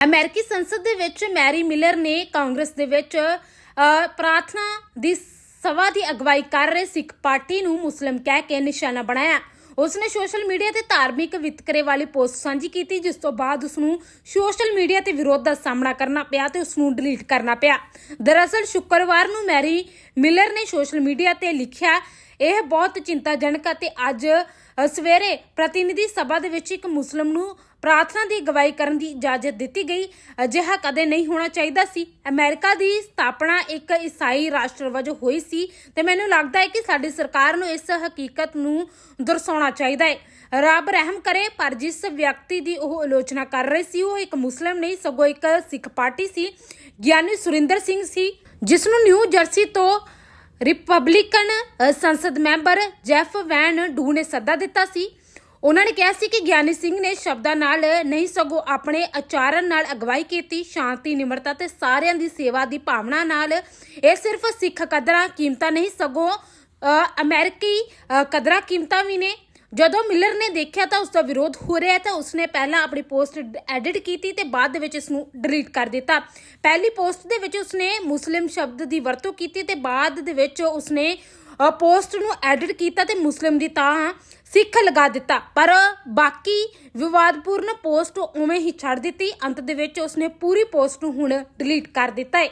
ਅਮਰੀਕੀ ਸੰਸਦ ਦੇ ਵਿੱਚ ਮੈਰੀ ਮਿਲਰ ਨੇ ਕਾਂਗਰਸ ਦੇ ਵਿੱਚ ਪ੍ਰਾਰਥਨਾ ਦੀ ਸਭਾ ਦੀ ਅਗਵਾਈ ਕਰ ਰਹੇ ਸਿੱਖ ਪਾਰਟੀ ਨੂੰ ਮੁਸਲਿਮ ਕਹਿ ਕੇ ਨਿਸ਼ਾਨਾ ਬਣਾਇਆ। ਉਸਨੇ ਸੋਸ਼ਲ ਮੀਡੀਆ ਤੇ ਧਾਰਮਿਕ ਵਿਤਕਰੇ ਵਾਲੀ ਪੋਸਟ ਸਾਂਝੀ ਕੀਤੀ, ਜਿਸ ਤੋਂ ਬਾਅਦ ਉਸ ਨੂੰ ਸੋਸ਼ਲ ਮੀਡੀਆ ਤੇ ਵਿਰੋਧ ਦਾ ਸਾਹਮਣਾ ਕਰਨਾ ਪਿਆ ਤੇ ਉਸ ਨੂੰ ਡਿਲੀਟ ਕਰਨਾ ਪਿਆ। ਦਰਅਸਲ, ਸ਼ੁੱਕਰਵਾਰ ਨੂੰ ਮੈਰੀ ਮਿਲਰ ਨੇ ਸੋਸ਼ਲ ਮੀਡੀਆ ਤੇ ਲਿਖਿਆ ਇਹ ਬਹੁਤ ਚਿੰਤਾਜਨਕ ਅਤੇ ਅੱਜ ਸਵੇਰੇ ਪ੍ਰਤੀਨਿਧੀ ਸਭਾ ਦੇ ਵਿੱਚ ਇੱਕ ਮੁਸਲਮ ਨੂੰ ਪ੍ਰਾਰਥਨਾ ਦੀ ਅਗਵਾਈ ਕਰਨ ਦੀ ਇਜਾਜ਼ਤ ਦਿੱਤੀ ਗਈ। ਅਜਿਹਾ ਕਦੇ ਨਹੀਂ ਹੋਣਾ ਚਾਹੀਦਾ ਸੀ। ਅਮਰੀਕਾ ਦੀ ਸਥਾਪਨਾ ਇੱਕ ਈਸਾਈ ਰਾਸ਼ਟਰ ਵਜੋਂ ਹੋਈ ਸੀ ਤੇ ਮੈਨੂੰ ਲੱਗਦਾ ਹੈ ਕਿ ਸਾਡੀ ਸਰਕਾਰ ਨੂੰ ਇਸ ਹਕੀਕਤ ਨੂੰ ਦਰਸਾਉਣਾ ਚਾਹੀਦਾ ਹੈ। ਰੱਬ ਰਹਿਮ ਕਰੇ, ਪਰ ਜਿਸ ਵਿਅਕਤੀ ਦੀ ਉਹ ਆਲੋਚਨਾ ਕਰ ਰਹੇ ਸੀ, ਉਹ ਇੱਕ ਮੁਸਲਮ ਨਹੀਂ, ਸਗੋਂ ਇੱਕ ਸਿੱਖ ਪਾਰਟੀ ਸੀ, ਗਿਆਨੀ ਸੁਰਿੰਦਰ ਸਿੰਘ ਸੀ ਜਿਸ ਨੂੰ ਨਿਊ ਜਰਸੀ ਤੋਂ ਰਿਪਬਲਿਕਨ ਸੰਸਦ ਮੈਂਬਰ ਜੈਫ ਵੈਨ ਡੂ ਨੇ ਸੱਦਾ ਦਿੱਤਾ ਸੀ। ਉਹਨਾਂ ਨੇ ਕਿਹਾ ਸੀ ਕਿ ਗਿਆਨੀ ਸਿੰਘ ਨੇ ਸ਼ਬਦਾਂ ਨਾਲ ਨਹੀਂ ਸਗੋਂ ਆਪਣੇ ਆਚਾਰਨ ਨਾਲ ਅਗਵਾਈ ਕੀਤੀ ਸ਼ਾਂਤੀ ਨਿਮਰਤਾ ਤੇ ਸਾਰਿਆਂ ਦੀ ਸੇਵਾ ਦੀ ਭਾਵਨਾ ਨਾਲ। ਇਹ ਸਿਰਫ ਸਿੱਖ ਕਦਰਾਂ ਕੀਮਤਾਂ ਨਹੀਂ ਸਗੋਂ ਅ, ਅਮਰੀਕੀ ਕਦਰਾਂ ਕੀਮਤਾਂ ਵੀ ਨੇ। ਜਦੋਂ ਮਿਲਰ ਨੇ ਦੇਖਿਆ ਤਾਂ ਉਸ ਦਾ ਵਿਰੋਧ ਹੋ ਰਿਹਾ ਤਾਂ ਉਸਨੇ ਪਹਿਲਾਂ ਆਪਣੀ ਪੋਸਟ ਐਡਿਟ ਕੀਤੀ ਤੇ ਬਾਅਦ ਦੇ ਵਿੱਚ ਇਸ ਨੂੰ ਡਿਲੀਟ ਕਰ ਦਿੱਤਾ। ਪਹਿਲੀ ਪੋਸਟ ਦੇ ਵਿੱਚ ਉਸਨੇ ਮੁਸਲਿਮ ਸ਼ਬਦ ਦੀ ਵਰਤੋਂ ਕੀਤੀ ਤੇ ਬਾਅਦ ਦੇ ਵਿੱਚ ਉਸਨੇ ਪੋਸਟ ਨੂੰ ਐਡਿਟ ਕੀਤਾ ਤੇ ਮੁਸਲਿਮ ਦੀ ਤਾਂ ਸਿੱਖ ਲਗਾ ਦਿੱਤਾ। ਪਰ ਬਾਕੀ ਵਿਵਾਦਪੂਰਨ ਪੋਸਟ ਉਵੇਂ ਹੀ ਛੱਡ ਦਿੱਤੀ। ਅੰਤ ਦੇ ਵਿੱਚ ਉਸਨੇ ਪੂਰੀ ਪੋਸਟ ਨੂੰ ਹੁਣ ਡਿਲੀਟ ਕਰ ਦਿੱਤਾ ਹੈ।